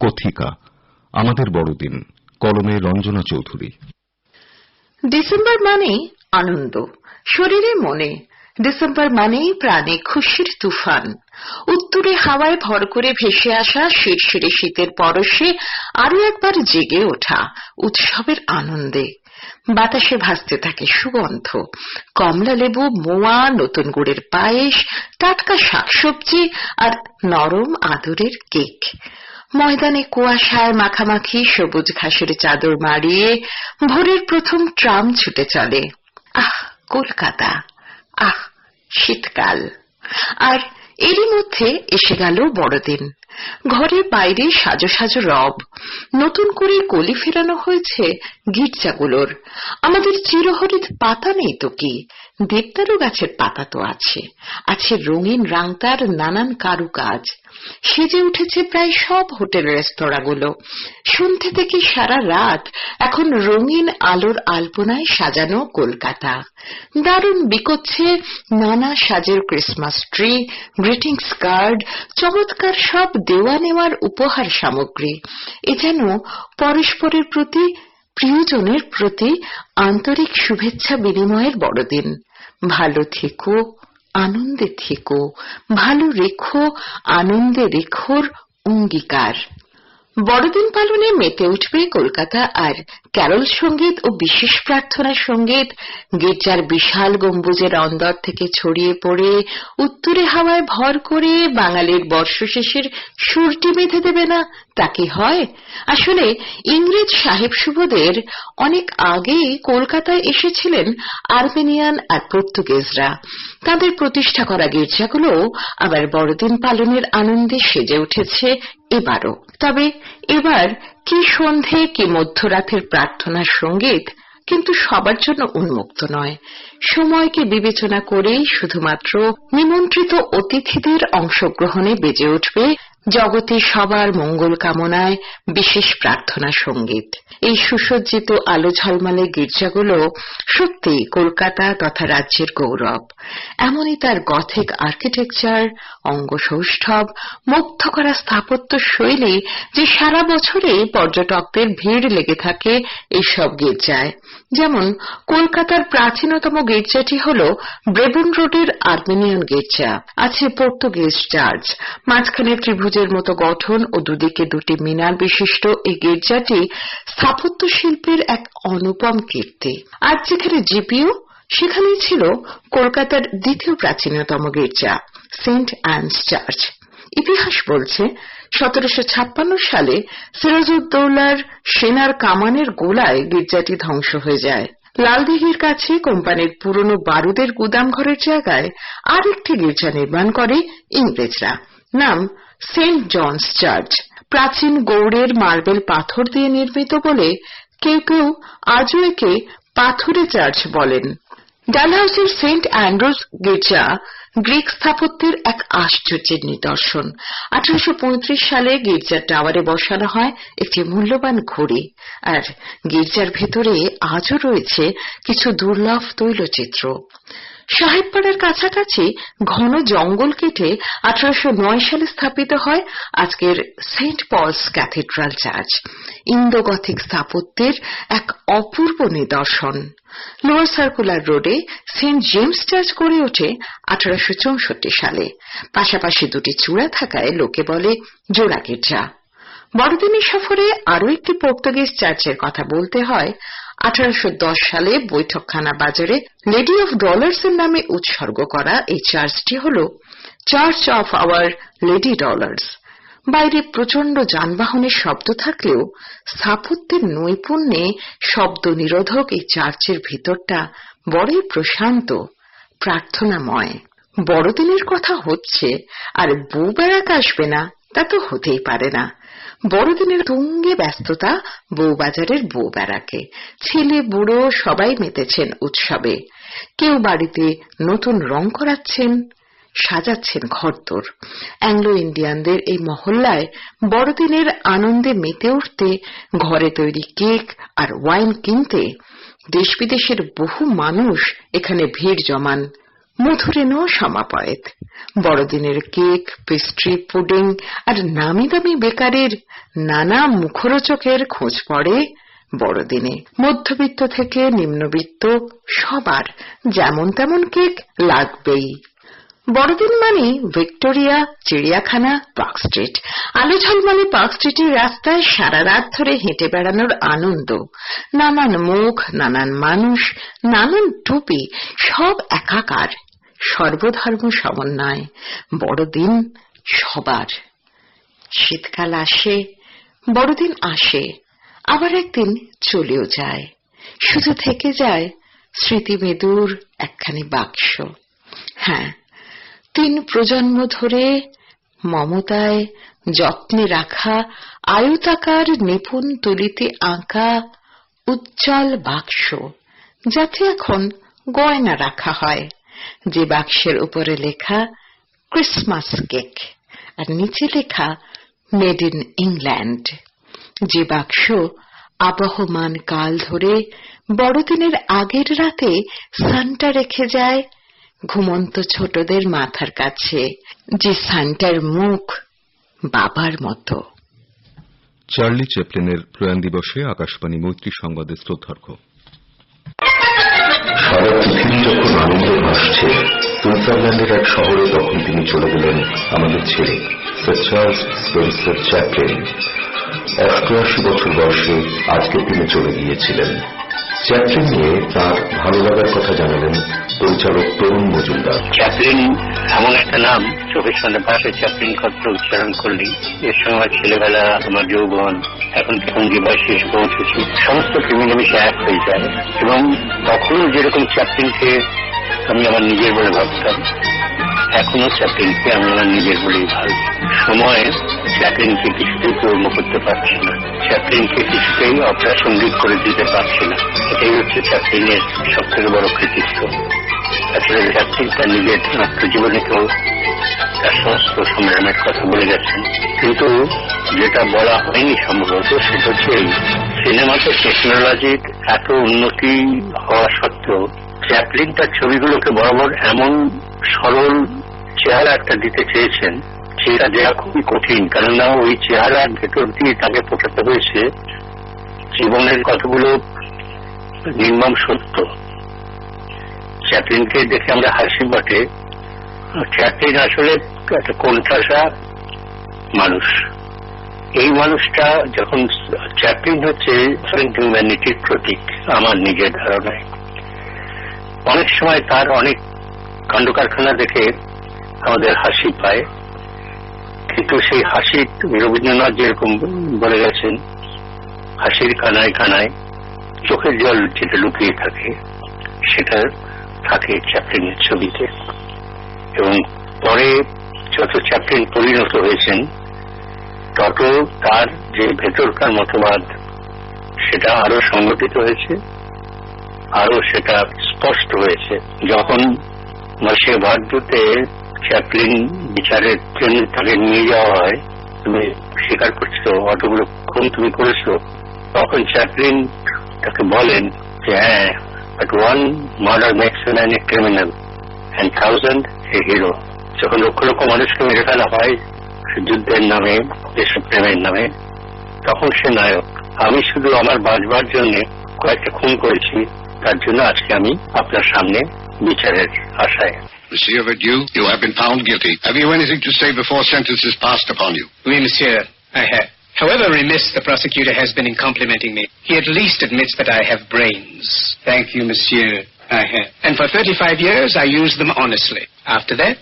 কথিকা। আমাদের বড়দিন কলমে রঞ্জনা চৌধুরী। ডিসেম্বর মানেই আনন্দ। শরীরে মনে। ডিসেম্বর মানেই প্রাণে খুশির তুফান। উত্তরে হাওয়ায় ভর করে ভেসে আসা শিরশিরে শীতের পরশে আরও একবার জেগে ওঠা উৎসবের আনন্দে। বাতাসে ভাসতে থাকে সুগন্ধ। কমলা লেবু, মোয়া, নতুন গুড়ের পায়েস, টাটকা শাকসবজি আর নরম আদরের কেক। ময়দানে কুয়াশায় মাখামাখি সবুজ ঘাসের চাদর মারিয়ে ভোরের প্রথম ট্রাম ছুটে চলে। আহ, কলকাতা। আহ, শীতকাল। আর এরই মধ্যে এসে গেল বড়দিন। ঘরে বাইরে সাজো সাজো রব। নতুন করে কলি ফেরানো হয়েছে গির্জাগুলোর। আমাদের চিরহরিত পাতা নেই তো কি? দেবদারু গাছের পাতা তো আছে। আছে রঙিন রাংতার নানান কারুকাজ। সেজে উঠেছে প্রায় সব হোটেল রেস্তোরাঁগুলো। সন্ধ্যে থেকে সারা রাত এখন রঙিন আলোর আলপনায় সাজানো কলকাতা। দারুণ বিকোচ্ছে নানা সাজের ক্রিসমাস ট্রি, গ্রিটিংস কার্ড, চমৎকার সব দেওয়া নেওয়ার উপহার সামগ্রী। এ যেন পরস্পরের প্রতি, প্রিয়জনের প্রতি আন্তরিক শুভেচ্ছা বিনিময়ের বড়দিন। ভালো থেকো, আনন্দে থেকো, ভালো রেখো, আনন্দে রেখোর অঙ্গীকার। বড়দিন পালনে মেতে উঠবে কলকাতা আর ক্যারল সংগীত ও বিশেষ প্রার্থনা সংগীত গির্জার বিশাল গম্বুজের অন্দর থেকে ছড়িয়ে পড়ে, উত্তরে হাওয়ায় ভর করে বাঙালির বর্ষশেষের সুরটি বেঁধে দেবে না, তা কি হয়? আসলে ইংরেজ সাহেব শুভদের অনেক আগেই কলকাতায় এসেছিলেন আর্মেনিয়ান আর পর্তুগিজরা। তাদের প্রতিষ্ঠা করা গির্জাগুলো আবার বড়দিন পালনের আনন্দে সেজে উঠেছে এবারও। তবে এবার কি সন্ধে, কি মধ্যরাতের প্রার্থনার সংগীত কিন্তু সবার জন্য উন্মুক্ত নয়। সময়কে বিবেচনা করেই শুধুমাত্র নিমন্ত্রিত অতিথিদের অংশগ্রহণে বেজে উঠবে জগতে সবার মঙ্গল কামনায় বিশেষ প্রার্থনা সংগীত। এই সুসজ্জিত আলো ঝলমালে গির্জাগুলো সত্যি কলকাতা তথা রাজ্যের গৌরব। এমনই তার গথিক আর্কিটেকচার, অঙ্গসৌষ্ঠব মুগ্ধ করা স্থাপত্য শৈলী যে সারা বছরে পর্যটকদের ভিড় লেগে থাকে এইসব গির্জায়। যেমন কলকাতার প্রাচীনতম গির্জাটি হল ব্রেবন রোডের আর্মেনিয়ান গির্জা। আছে পর্তুগিজ চার্চ, মাঝখানে ত্রিভুজের মতো গঠন ও দুদিকে দুটি মিনার বিশিষ্ট এই গির্জাটি স্থাপত্য শিল্পের এক অনুপম কীর্তি। আজ যেখানে জিপিও সেখানেই ছিল কলকাতার দ্বিতীয় প্রাচীনতম গির্জা, সেন্ট অ্যান্স চার্চ। ইতিহাস বলছে, সতেরোশো ছাপ্পান্ন সালে সিরাজউদ্দৌলার সেনার কামানের গোলায় গির্জাটি ধ্বংস হয়ে যায়। লালদিঘির কাছে কোম্পানির পুরনো বারুদের গুদাম ঘরের জায়গায় আরেকটি গির্জা নির্মাণ করে ইংরেজরা। নাম সেন্ট জনস চার্চ, প্রাচীন গৌড়ের মার্বেল পাথর দিয়ে নির্মিত বলে কেউ কেউ আজও একে পাথুরে চার্চ বলেন। ডালহাউসের সেন্ট অ্যান্ড্রুজ গির্জা গ্রিক স্থাপত্যের এক আশ্চর্যের নিদর্শন। আঠারোশ পঁয়ত্রিশ সালে গির্জার টাওয়ারে বসানো হয় একটি মূল্যবান ঘড়ি। আর গির্জার ভেতরে আজও রয়েছে কিছু দুর্লভ তৈলচিত্র। সাহেবপাড়ার কাছাকাছি ঘন জঙ্গল কেটে আঠারোশ নয় সালে স্থাপিত হয় আজকের saint Paul's cathedral church Indo Gothic স্থাপত্যের এক অপূর্ব নিদর্শন। লোয়ার সার্কুলার রোডে সেন্ট জেমস চার্চ গড়ে ওঠে আঠারোশো চৌষট্টি সালে। পাশাপাশি দুটি চূড়া থাকায় লোকে বলে জোড়া গির্জা। বড়দিনের সফরে আরও একটি পর্তুগিজ চার্চের কথা বলতে হয় আঠারোশ দশ সালে বৈঠকখানা বাজারে লেডি অফ ডলার্স এর নামে উৎসর্গ করা এই চার্চটি হল church of our lady dolours. বাইরে প্রচণ্ড যানবাহনের শব্দ থাকলেও স্থাপত্যের নৈপুণ্যে শব্দ নিরোধক এই চার্চের ভিতরটা বড়ই প্রশান্ত, প্রার্থনাময়। বড়দিনের কথা হচ্ছে, আর বউ বেড়াক আসবে না তা তো হতেই পারে না। বড়দিনের তুঙ্গে ব্যস্ততা বউবাজারের বউ বেড়াকে ছেলে, বুড়ো সবাই মেতেছেন উৎসবে। কেউ বাড়িতে নতুন রং করাচ্ছেন, সাজাচ্ছেন ঘরদোর। অ্যাংলো ইন্ডিয়ানদের এই মহল্লায় বড়দিনের আনন্দে মেতে উঠতে, ঘরে তৈরি কেক আর ওয়াইন কিনতে দেশ বিদেশের বহু মানুষ এখানে ভিড় জমান। মধুরেণও সমাপয়েত। বড়দিনের কেক, পেস্ট্রি, পুডিং আর নামি দামি বেকারির নানা মুখরোচকের খোঁজ পড়ে বড়দিনে। মধ্যবিত্ত থেকে নিম্নবিত্ত সবার যেমন তেমন কেক লাগবেই। বড়দিন মানে ভিক্টোরিয়া, চিড়িয়াখানা, পার্ক স্ট্রিট। আলো ঝলমলে পার্ক স্ট্রিটের রাস্তায় সারা রাত ধরে হেঁটে বেড়ানোর আনন্দ। নানান মুখ, নানান মানুষ, নানান টুপি, সব একাকার। সর্বধর্ম সমন্বয় বড়দিন সবার। শীতকাল আসে, বড়দিন আসে, আবার একদিন চলেও যায়। শুধু থেকে যায় স্মৃতিমেদুর একখানি বাক্স। হ্যাঁ তিন প্রজন্ম ধরে মমতায় যত্নে রাখা আয়তাকার নিপুণ তুলিতে আঁকা উজ্জ্বল বাক্স, যাতে এখন গয়না রাখা হয়। যে বাক্সের উপরে লেখা ক্রিসমাস কেক আর নিচে লেখা মেড ইন ইংল্যান্ড যে বাক্স আবহমান কাল ধরে বড়দিনের আগের রাতে সান্টা রেখে যায় ঘুমন্ত ছোটদের মাথার কাছে, যে সান্টার মুখ বাবার মতো। চার্লি চ্যাপলিনের প্রয়াণ দিবসে আকাশবাণী মৈত্রী সংবাদে শ্রদ্ধার্ঘ্য। সারা পৃথিবী যখন আনন্দে ভাসছে সুইজারল্যান্ডের এক শহরে তখন তিনি চলে গেলেন আমাদের ছেলে স্যার চার্লস চ্যাপলিন। অষ্টআশি বছর বয়সে আজকে তিনি চলে গিয়েছিলেন। চ্যাপলিন নিয়ে তার ভালো লাগার কথা জানালেন পরিচালক তরুণ মজুমদার। চ্যাপলিন, এমন একটা নাম চোখের সামনে ভাষায় চ্যাপলিন কথা উচ্চারণ করলেই এর সময় ছেলেবেলা, আমার যৌবন, এখন কেমন যে এসে পৌঁছেছি, সমস্ত মিলেমিশে এক হয়ে যায়। এবং তখনও যেরকম চ্যাপলিনকে আমি আমার নিজের বলে ভাবতাম এখনও চ্যাপলিনকে আমি আমার নিজের বলেই ভাবি। সময় চ্যাপলিনকে কিছুতেই পূর্ণ করতে পারছি না। চ্যাপলিনকে কিছুতেই অপ্রাসঙ্গিক করে দিতে পারছি না। এটাই হচ্ছে চ্যাপলিনের সব থেকে বড় কৃতিত্ব। আসলে চ্যাপলিন তার নিজের আত্মজীবনীতেও তার সমস্ত সংগ্রামের কথা বলে গেছেন কিন্তু যেটা বলা হয়নি সম্ভবত, সেটা হচ্ছে সিনেমাতে টেকনোলজির এত উন্নতি হওয়া সত্ত্বেও চ্যাপলিন তার ছবিগুলোকে বরাবর এমন সরল চেহারা একটা দিতে চেয়েছেন সেটা দেওয়া খুবই কঠিন। কেননা ওই চেহারার ভেতর দিয়ে তাকে ফোটাতে হয়েছে জীবনের কতগুলো নির্মম সত্য। চ্যাপলিনকে দেখে আমরা হাসি বটে। চ্যাপলিন আসলে একটা কোণঠাসা মানুষ। এই মানুষটা যখন চ্যাপলিন হচ্ছে হিউম্যানিটির প্রতীক আমার নিজের ধারণায়। অনেক সময় তার অনেক কাণ্ড কারখানা দেখে আমাদের হাসি পায়। কিন্তু সেই হাসি রবীন্দ্রনাথ যেরকম বলে গেছেন, হাসির কানায় কানায় চোখের জল যেটা লুকিয়ে থাকে, সেটা থাকে চ্যাপলিনের ছবিতে। এবং পরে যত চ্যাপলিন পরিণত হয়েছেন, তত তার যে ভেতরকার মতবাদ, সেটা আরও সংগঠিত হয়েছে, আরও সেটা স্পষ্ট হয়েছে। যখন মাসে ভারদূতে চ্যাপলিন বিচারের জন্য তাকে নিয়ে যাওয়া হয়, তুমি স্বীকার করছ অতগুলো খুন তুমি করেছ, তখন চ্যাপলিন তাকে বলেন যে হ্যাঁ But one murder makes man a criminal and thousand a hero যখন লক্ষ লক্ষ মানুষকে মেরে ফেলা হয় যুদ্ধের নামে দেশপ্রেমের নামে তখন সে নায়ক আমি শুধু আমার বাঁচবার জন্য কয়েকটা খুন করেছি তার জন্য আজকে আমি আপনার সামনে বিচারের আশায় Monsieur Verdieu, you have been found guilty. Have you anything to say before sentence is passed upon you? Oui, monsieur, I have. However remiss the prosecutor has been in complimenting me, he at least admits that I have brains. Thank you, monsieur, I have. And for 35 years, I used them honestly. After that,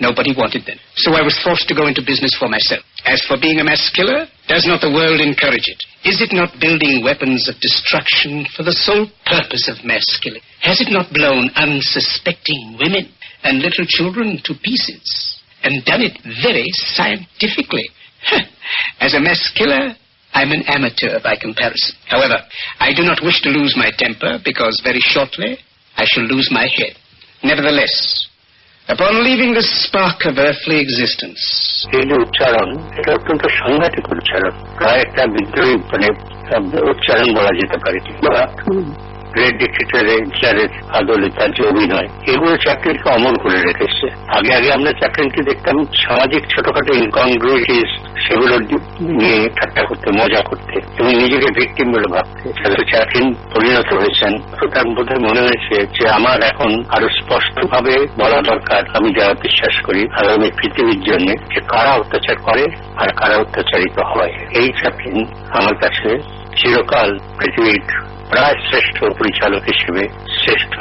nobody wanted them. So I was forced to go into business for myself. As for being a mass killer, does not the world encourage it? Is it not building weapons of destruction for the sole purpose of mass killing? Has it not blown unsuspecting women and little children to pieces? And done it very scientifically. As a mass killer, I'm an amateur by comparison. However, I do not wish to lose my temper because very shortly I shall lose my head. Nevertheless, upon leaving this spark of earthly existence, এই যে উচ্চারণ এটা অত্যন্ত সাংঘাতিক উচ্চারণ প্রায় একটা বিদ্রোহী মানে উচ্চারণ বলা যেতে পারে বা Great ডিক্টেটারের আদলে তার যে অভিনয় এগুলো চ্যাপ্টেনকে অমর করে রেখেছে। আগে আগে আমরা চ্যাপ্টেনকে দেখতাম সামাজিক ছোটখাটো ইনকনগ্রুইটিস সেগুলো নিয়ে ঠাট্টা করতে, মজা করতে এবং নিজেকে ভিকটিম বলে ভাবতে। তাদের চ্যাপ্টেন পরিণত হয়েছেন। তো তার মধ্যে মনে হয়েছে যে আমার এখন আরও স্পষ্টভাবে বলা দরকার, আমি যা বিশ্বাস করি আগামী পৃথিবীর জন্য যে কারা অত্যাচার করে আর কারা অত্যাচারিত হয়। এই চ্যাপ্টেন আমার কাছে চিরকাল পৃথিবীর প্রায় শ্রেষ্ঠ পরিচালক হিসেবে শ্রেষ্ঠ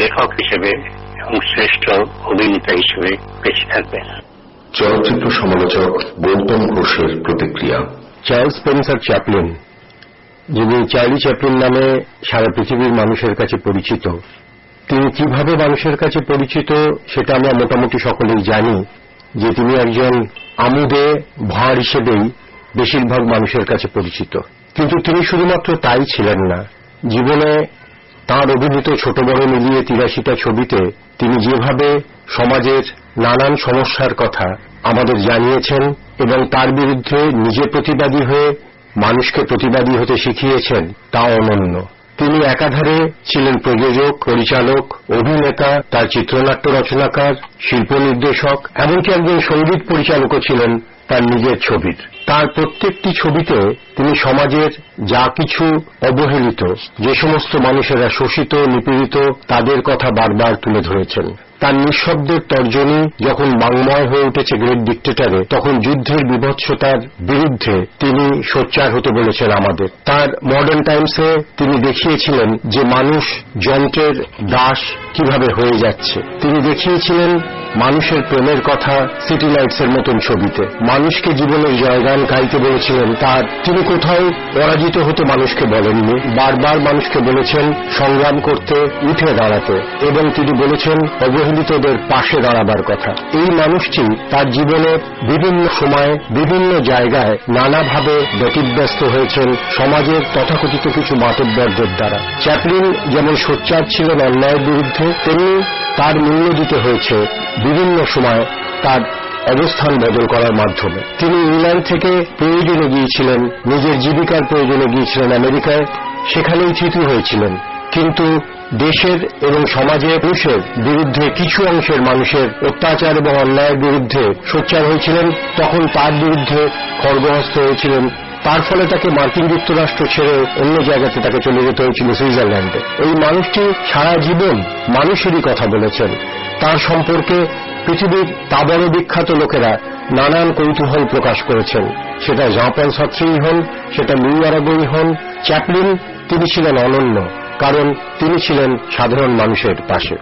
লেখক হিসেবে এবং শ্রেষ্ঠ অভিনেতা হিসেবে বেঁচে থাকবেন। চলচ্চিত্র সমালোচক গৌতম ঘোষের প্রতিক্রিয়া। চার্লস স্পেন্সার চ্যাপলিন যিনি চার্লি চ্যাপলিন নামে সারা পৃথিবীর মানুষের কাছে পরিচিত তিনি কীভাবে মানুষের কাছে পরিচিত সেটা আমরা মোটামুটি সকলেই জানি যে তিনি একজন আমুদে ভাঁড় হিসেবেই বেশিরভাগ মানুষের কাছে পরিচিত। কিন্তু তিনি শুধুমাত্র তাই ছিলেন না জীবনে তাঁর অভিনীত ছোট বড় মিলিয়ে তিরাশিটা ছবিতে তিনি যেভাবে সমাজের নানান সমস্যার কথা আমাদের জানিয়েছেন এবং তার বিরুদ্ধে নিজে প্রতিবাদী হয়ে মানুষকে প্রতিবাদী হতে শিখিয়েছেন, তা অনন্য। তিনি একাধারে ছিলেন প্রযোজক, পরিচালক, অভিনেতা, তার চিত্রনাট্য রচনাকার শিল্প নির্দেশক এমনকি একজন সংগীত পরিচালকও ছিলেন তার নিজের ছবির। তার প্রত্যেকটি ছবিতে তিনি সমাজের যা কিছু অবহেলিত, যে সমস্ত মানুষেরা শোষিত, নিপীড়িত, তাদের কথা বারবার তুলে ধরেছেন। তার নিঃশব্দের তর্জনী যখন বাংময় হয়ে উঠেছে গ্রেট ডিক্টেটারে, তখন যুদ্ধের বিভৎসতার বিরুদ্ধে তিনি সোচ্চার হতে বলেছেন আমাদের। তার মডার্ন টাইমসে তিনি দেখিয়েছিলেন যে মানুষ যন্ত্রের দাস কীভাবে হয়ে যাচ্ছে। তিনি দেখিয়েছিলেন মানুষের প্রেমের কথা সিটি লাইটস এর মতন ছবিতে। মানুষকে জীবনের জয়গান গাইতে বলেছিলেন তার। তিনি কোথাও পরাজিত হতে মানুষকে বলেননি। বারবার মানুষকে বলেছেন, সংগ্রাম করতে, উঠে দাঁড়াতে। এবং তিনি বলেছেন, অবহেলিতদের পাশে দাঁড়াবার কথা। এই মানুষটি তার জীবনের বিভিন্ন সময়ে, বিভিন্ন জায়গায় নানাভাবে ব্যতিব্যস্ত হয়েছেন সমাজের তথাকথিত কিছু মাতব্বরদের দ্বারা। চ্যাপলিন যেমন সোচ্চার ছিলেন অন্যায়ের বিরুদ্ধে, তেমনি তার মূল্য দিতে হয়েছে বিভিন্ন সময় তার অবস্থান বদল করার মাধ্যমে। তিনি ইংল্যান্ড থেকে প্রয়োজনে গিয়েছিলেন, নিজের জীবিকার প্রয়োজনে গিয়েছিলেন আমেরিকায়, সেখানেই চিতু হয়েছিলেন। কিন্তু দেশের এবং সমাজে পুরুষের বিরুদ্ধে কিছু অংশের মানুষের অত্যাচার এবং অন্যায়ের বিরুদ্ধে সোচ্চার হয়েছিলেন। তখন তার বিরুদ্ধে খড়গহস্ত হয়েছিলেন তার ফলে তাকে মার্কিন যুক্তরাষ্ট্র ছেড়ে অন্য জায়গাতে তাকে চলে যেতে হয়েছিল সুইজারল্যান্ডে। এই মানুষটি সারা জীবন মানুষেরই কথা বলেছেন। তার সম্পর্কে পৃথিবীর তাবড় বিখ্যাত লোকেরা নানান কৌতূহল প্রকাশ করেছেন। সেটা জাপান সাত্রী হন, সেটা লুই আরাগই হন, চ্যাপলিন, তিনি ছিলেন অনন্য, কারণ তিনি ছিলেন সাধারণ মানুষের পাশে।